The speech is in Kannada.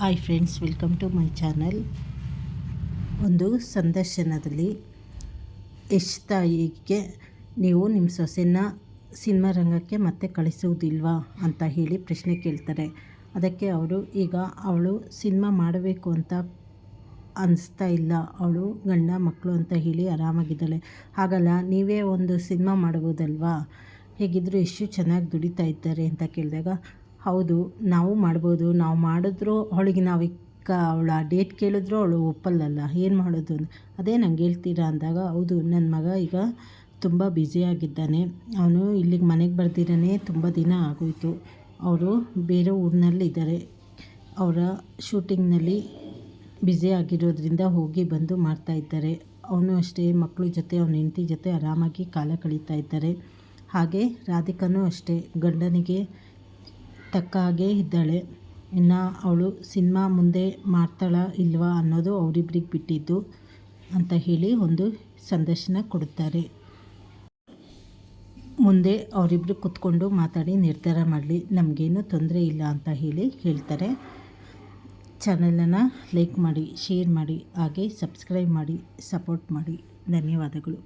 Hi friends welcome to my channel ಒಂದು ಸಂದರ್ಶನದಲ್ಲಿ ಯಶ್ ತಾಯಿಗೆ ನೀವು ನಿಮ್ಮ ಸೊಸೆನ ಸಿನಿಮಾ ರಂಗಕ್ಕೆ ಮತ್ತೆ ಕಳಿಸುವುದಿಲ್ವಾ ಅಂತ ಹೇಳಿ ಪ್ರಶ್ನೆ ಕೇಳ್ತಾರೆ. ಅದಕ್ಕೆ ಅವರು, ಈಗ ಅವಳು ಸಿನಿಮಾ ಮಾಡಬೇಕು ಅಂತ ಅನಿಸ್ತಾ ಇಲ್ಲ. ಅವಳು ಗಂಡ ಮಕ್ಕಳು ಅಂತ ಹೇಳಿ ಆರಾಮಾಗಿದ್ದಾಳೆ. ಹಾಗಲ್ಲ, ನೀವೇ ಒಂದು ಸಿನಿಮಾ ಮಾಡ್ಬೋದಲ್ವಾ ಹೇಗಿದ್ದರೂ ಎಷ್ಟು ಚೆನ್ನಾಗಿ ದುಡಿತಾ ಇದ್ದಾರೆ ಅಂತ ಕೇಳಿದಾಗ ಹೌದು, ನಾವು ಮಾಡ್ಬೋದು. ನಾವು ಮಾಡಿದ್ರು ಅವಳಿಗೆ ನಾವು ಈಗ ಅವಳ ಡೇಟ್ ಕೇಳಿದ್ರು ಅವಳು ಒಪ್ಪಲ್ಲಲ್ಲ. ಏನು ಮಾಡೋದು ಅಂತ. ಅದೇ ನಂಗೆ ಹೇಳ್ತೀರಾ ಅಂದಾಗ, ಹೌದು ನನ್ನ ಮಗ ಈಗ ತುಂಬ ಬ್ಯುಸಿಯಾಗಿದ್ದಾನೆ ಅವನು ಇಲ್ಲಿಗೆ ಮನೆಗೆ ಬರ್ದಿರೇ ತುಂಬ ದಿನ ಆಗೋಯಿತು. ಅವರು ಬೇರೆ ಊರಿನಲ್ಲಿದ್ದಾರೆ. ಅವರ ಶೂಟಿಂಗ್ನಲ್ಲಿ ಬ್ಯುಸಿ ಆಗಿರೋದ್ರಿಂದ ಹೋಗಿ ಬಂದು ಮಾಡ್ತಾಯಿದ್ದಾರೆ ಅವನು ಅಷ್ಟೇ ಮಕ್ಕಳ ಜೊತೆ, ಅವನ ಹೆಂಡತಿ ಜೊತೆ ಆರಾಮಾಗಿ ಕಾಲ ಕಳೀತಾ ಇದ್ದಾರೆ. ಹಾಗೆ ರಾಧಿಕಾನೂ ಅಷ್ಟೇ. ಗಂಡನಿಗೆ ತಕ್ಕ ಹಾಗೆ ಇದ್ದಾಳೆ. ಇನ್ನು ಅವಳು ಸಿನಿಮಾ ಮುಂದೆ ಮಾಡ್ತಾಳ ಇಲ್ವಾ ಅನ್ನೋದು ಅವರಿಬ್ರಿಗೆ ಬಿಟ್ಟಿದ್ದು ಅಂತ ಹೇಳಿ ಒಂದು ಸಂದರ್ಶನ ಕೊಡುತ್ತಾರೆ. ಮುಂದೆ ಅವರಿಬ್ಬರು ಕೂತ್ಕೊಂಡು ಮಾತಾಡಿ, ನಿರ್ಧಾರ ಮಾಡಲಿ, ನಮಗೇನು ತೊಂದರೆ ಇಲ್ಲ ಅಂತ ಹೇಳಿ ಹೇಳ್ತಾರೆ. ಚಾನಲನ್ನು ಲೈಕ್ ಮಾಡಿ, ಶೇರ್ ಮಾಡಿ, ಹಾಗೆ ಸಬ್ಸ್ಕ್ರೈಬ್ ಮಾಡಿ, ಸಪೋರ್ಟ್ ಮಾಡಿ. ಧನ್ಯವಾದಗಳು.